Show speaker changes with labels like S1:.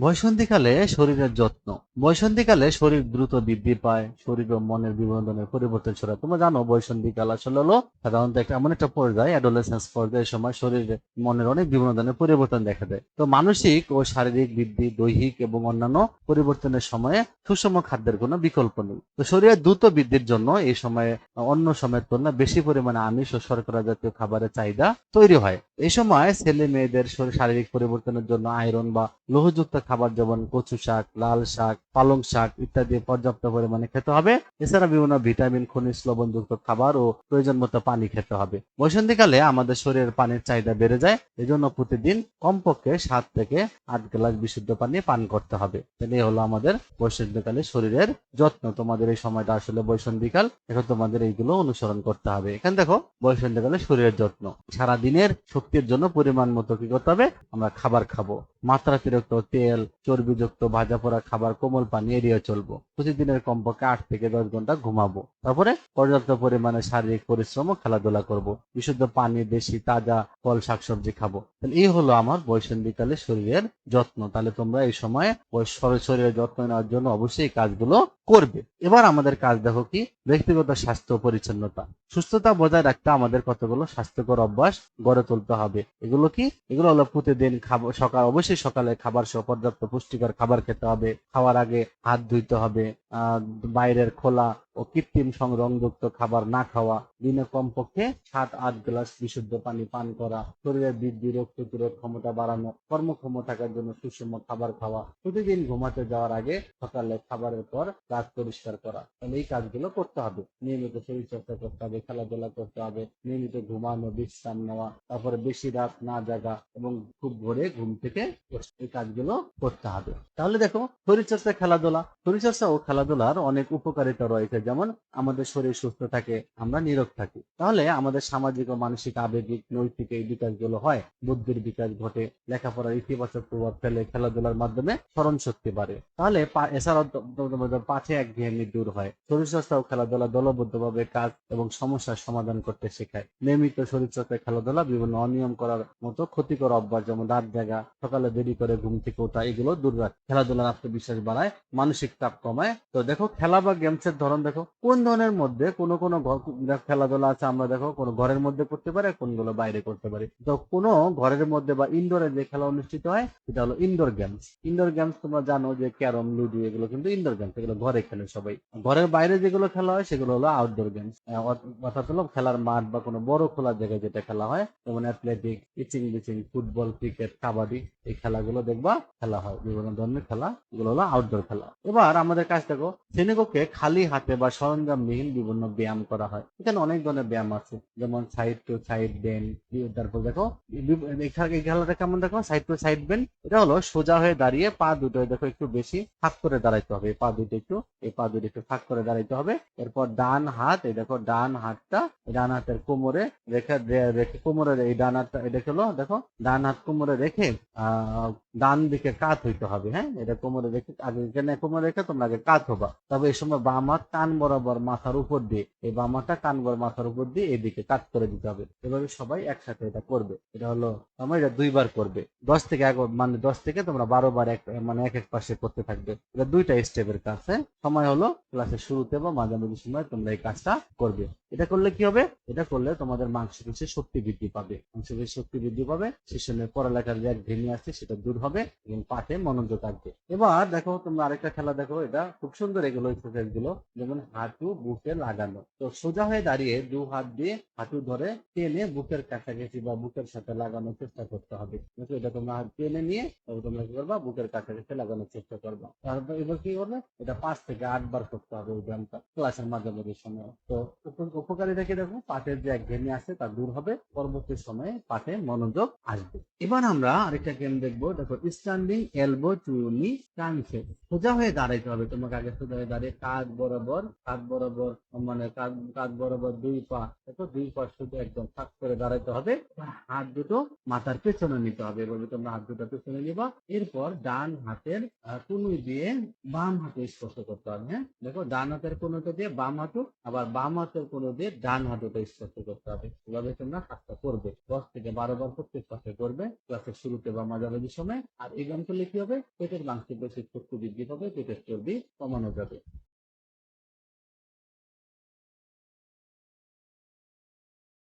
S1: বয়সন্ধিকালে শরীরের যত্ন। বয়সন্ধিকালে শরীর দ্রুত বৃদ্ধি পায়, শরীর ও মনের বিনোদনের পরিবর্তন ছড়ায়। তোমরা জানো বয়সন্ধিকাল আসলে হলো সাধারণত একটা এমন একটা পর্যায়ে অ্যাডোলেসেন্স পর্যায়ের সময় শরীরে মনের অনেক বিনোদনের পরিবর্তন দেখা দেয়। তো মানসিক ও শারীরিক বৃদ্ধি, দৈহিক এবং অন্যান্য পরিবর্তনের সময়ে সুষম খাদ্যের কোনো বিকল্প নেই। তো শরীরের দ্রুত বৃদ্ধির জন্য এই সময়ে অন্য সময়ের তুলনায় বেশি পরিমাণে আমিষ ও শর্করা জাতীয় খাবারের চাহিদা তৈরি হয়। এই সময় ছেলে মেয়েদের শরীর- শারীরিক পরিবর্তনের জন্য আয়রন বা লোহযুক্ত খাবার যেমন কচু শাক, লাল শাক, পালং শাক ইত্যাদি পর্যাপ্ত পরিমাণে খেতে হবে। এছাড়া বিভিন্ন ভিটামিন, খনিজ লবণযুক্ত খাবার ও প্রয়োজন মতো পানি খেতে হবে। বসন্তীকালে আমাদের শরীরের পানির চাহিদা বেড়ে যায়। এজন্য প্রতিদিন কমপক্ষে সাত থেকে আট গ্লাস বিশুদ্ধ পানি পান করতে হবে। তাহলে হলো আমাদের বসন্তকালে শরীরের যত্ন। তোমাদের এই সময়টা আসলে বৈসন্ধিকাল এখন তোমাদের এইগুলো অনুসরণ করতে হবে। এখানে দেখো বৈসন্ধিকালে শরীরের যত্ন। সারা দিনের শক্তির জন্য পরিমাণ মতো কি করতে হবে? আমরা খাবার খাব। মাত্রাতিরিক্ত তেল, চর্বিযুক্ত ভাজা পোড়া খাবার, কোমল পানি এড়িয়ে চলবো। প্রতিদিনের কমপক্ষে আট থেকে দশ ঘণ্টা ঘুমাবো। তারপরে পর্যাপ্ত পরিমাণে শারীরিক পরিশ্রম ও খেলাধুলা করব। বিশুদ্ধ পানি বেশি তাজা ফল, শাকসবজি খাব। তাহলে এই হলো আমার বৈসন্ধিকালে শরীরের যত্ন। তাহলে তোমরা এই সময় শরীরের যত্ন নেওয়ার জন্য অবশ্যই কাজগুলো করবে। এবার আমাদের কাজ দেখো কি ব্যক্তিগত স্বাস্থ্য পরিচ্ছন্নতা। সুস্থতা বজায় রাখতে আমাদের কতগুলো স্বাস্থ্যকর অভ্যাস গড়ে তুলতে হবে? এগুলো কি? এগুলো হলো প্রতিদিন সকাল, অবশ্যই সকালে খাবার সহ পর্যাপ্ত পুষ্টিকর খাবার খেতে হবে। খাওয়ার আগে হাত ধুইতে হবে বাইরের খোলা ও কৃত্রিম সংরংযুক্ত খাবার না খাওয়া, দিনে কমপক্ষে সাত, আট গ্লাস বিশুদ্ধ পানি পান করা শরীরের বৃদ্ধি, রোগ প্রতিরোধ ক্ষমতা বাড়ানো, কর্মক্ষম থাকার জন্য সুষম খাবার খাওয়া, প্রতিদিন ঘুমাতে যাওয়ার আগে সকালে খাবারের পর দাঁত পরিষ্কার করা। তাহলে এই কাজগুলো করতে হবে। নিয়মিত শরীর চর্চা করতে হবে, খেলাধুলা করতে হবে, নিয়মিত ঘুমানো, বিশ্রাম নেওয়া, তারপরে বেশি রাত না জাগা এবং খুব ভোরে ঘুম থেকে এই কাজগুলো করতে হবে। তাহলে দেখো, শরীরচর্চা, খেলাধুলা। শরীরচর্চা ও খেলাধুলার অনেক উপকারিতা রয়েছে। যেমন আমাদের শরীর সুস্থ থাকে, আমরা নিরোগ থাকি। তাহলে আমাদের সামাজিক ও মানসিক আবেগিক নৈতিক এই বিকাশগুলো হয়। বুদ্ধির বিকাশ ঘটে, লেখাপড়ার ইতিবাচক প্রভাব ফেলে, খেলাধুলার মাধ্যমে স্মরণ শক্তি বাড়ে। তাহলে এছাড়াও পাঠে একঘেয়েমি দূর হয়। শরীরচর্চা ও খেলাধুলা দলবদ্ধভাবে কাজ এবং সমস্যার সমাধান করতে শেখায়। নিয়মিত শরীর শরীরচর্চা খেলাধুলা, বিভিন্ন অনিয়ম করার মতো ক্ষতিকর অভ্যাস যেমন রাত জাগা সকালে দেরি করে ঘুম থেকে ওঠা, এগুলো দূর রাখে। খেলাধুলার আত্মবিশ্বাস বাড়ায়, মানসিক চাপ কমায়। তো দেখো, খেলা বা গেমসের ধরন দেখো কোন ধরনের মধ্যে কোনো কোনো দেখো খেলাধুলা আছে, আমরা দেখো কোনো ঘরের মধ্যে করতে পারি, কোনগুলো বাইরে করতে পারি। তো কোনো ঘরের মধ্যে বা ইনডোরে যে খেলা অনুষ্ঠিত হয়, সেটা হলো ইনডোর গেমস ইনডোর গেমস তোমরা জানো যে ক্যারম, লুডো, এগুলো কিন্তু ইনডোর গেমস এগুলো ঘরে খেলে সবাই। ঘরের বাইরে যেগুলো খেলা হয়, সেগুলো হলো আউটডোর গেমস অর্থাৎ হলো খেলার মাঠ বা কোনো বড় খোলা জায়গায় যেটা খেলা হয়, যেমন অ্যাথলেটিক ইচিং বিচিং ফুটবল ক্রিকেট কাবাডি, এই খেলাগুলো দেখবা খেলা হয়। বিভিন্ন ধরনের খেলা, এগুলো হলো আউটডোর খেলা। এবার আমাদের কাছ দেখো, শ্রেণীকক্ষে খালি হাতে বা সরঞ্জামবিহীন বিভিন্ন ব্যায়াম করা হয়। এখানে অনেক ধরনের ব্যায়াম আছে, যেমন সাইড টু সাইড বেন তারপর দেখো এই খেলাটা কেমন দেখো? সাইড টু সাইড বেন এটা হলো সোজা হয়ে দাঁড়িয়ে পা দুটো দেখো একটু বেশি ফাঁক করে দাঁড়াইতে হবে। পা দুটো একটু, এই পা দুটো একটু ফাঁক করে দাঁড়াইতে হবে। এরপর ডান হাত, এই দেখো ডান হাতটা ডান হাতের কোমরে রেখে রেখে কোমরের এই ডান হাতটা, এটা হলো? দেখো, ডান হাত কোমরে রেখে ডান দিকে কাত হইতে হবে হ্যাঁ? এটা কোমরে রেখে, আগে কোমরে রেখে তোমরা আগে কাত হবা। তবে এই সময় বাম হাত কান বরাবর মাথার উপর দিয়ে, এই বাম হাতটা কান বরাবর মাথার উপর দিয়ে এদিকে কাত করে দিতে হবে। এভাবে সবাই একসাথে এটা করবে। এটা হলো তোমরা এটা দুইবার করবে। দশ থেকে এক মানে দশ থেকে তোমরা বারো বার এক মানে এক এক পাশে করতে থাকবে। এটা দুইটা স্টেপের কাজ হ্যাঁ? সময় হলো ক্লাসের শুরুতে বা মাঝামাঝি সময় তোমরা এই কাজটা করবে। এটা করলে কি হবে? এটা করলে তোমাদের মাংসপেশির শক্তি বৃদ্ধি পাবে। মাংসপেশির শক্তি বৃদ্ধি পাবে শিশুদের পড়ালেখার যে এক ঘেনি আছে সেটা দূর হবে এবং পাঠে মনোযোগ থাকবে। এবার দেখো, তোমরা আরেকটা খেলা দেখো। এটা খুব সুন্দর এগুলো এক্সারসাইজগুলো। যেমন হাঁটু বুকে লাগানো। তো সোজা হয়ে দাঁড়িয়ে দু হাত দিয়ে হাঁটু ধরে টেনে বুকের কাছাকাছি বা বুকের সাথে লাগানোর চেষ্টা করতে হবে। এটা তোমরা টেনে নিয়ে তবে তোমরা কি করবা? বুকের কাছাকাছি লাগানোর চেষ্টা করবা। তারপর এবার কি করবে? এটা পাঁচ থেকে আট বার করতে হবে ওই ব্যায়ামটা ক্লাসের মাঝামাঝি সময়। তো উপকারিতা কি দেখো? পাঠের যে এক একঘেয়েমি আছে তা দূর হবে। পরবর্তী সময়ে পাঠে মনোযোগ আসবে। এবার আমরা আরেকটা গেম দেখব। দেখো স্ট্যান্ডিং এলবো টু নি ট্রান্সে সোজা হয়ে দাঁড়াইতে হবে। তোমাকে আগে সোজা হয়ে দাঁড়িয়ে কাজ বরাবর কাঁধ বরাবর মানে কাঁধ বরাবর দুই পা তো? দুই পা শুধু একদম ফাঁক করে দাঁড়াতে হবে। হাত দুটো মাথার পেছনে নিতে হবে এভাবে তোমরা হাত দুটো পেছনে নিবা। এরপর ডান হাতের কনুই দিয়ে বাম হাতে স্পর্শ করতে হবে হ্যাঁ? দেখো, ডান হাতের কোনোটা দিয়ে বাম হাতু, আবার বাম হাতের কোনো দিয়ে ডান হাতুটা স্পর্শ করতে হবে। এভাবে তোমরা কাজটা করবে। দশ থেকে বারো বার প্রত্যেক পাশে করবে। ক্লাসের শুরুতে বা মাঝামাঝি সময়। আর এই গান করলে কি হবে? পেটের বেশি শক্তি বৃদ্ধি পাবে, পেটের চর্বি কমানো যাবে।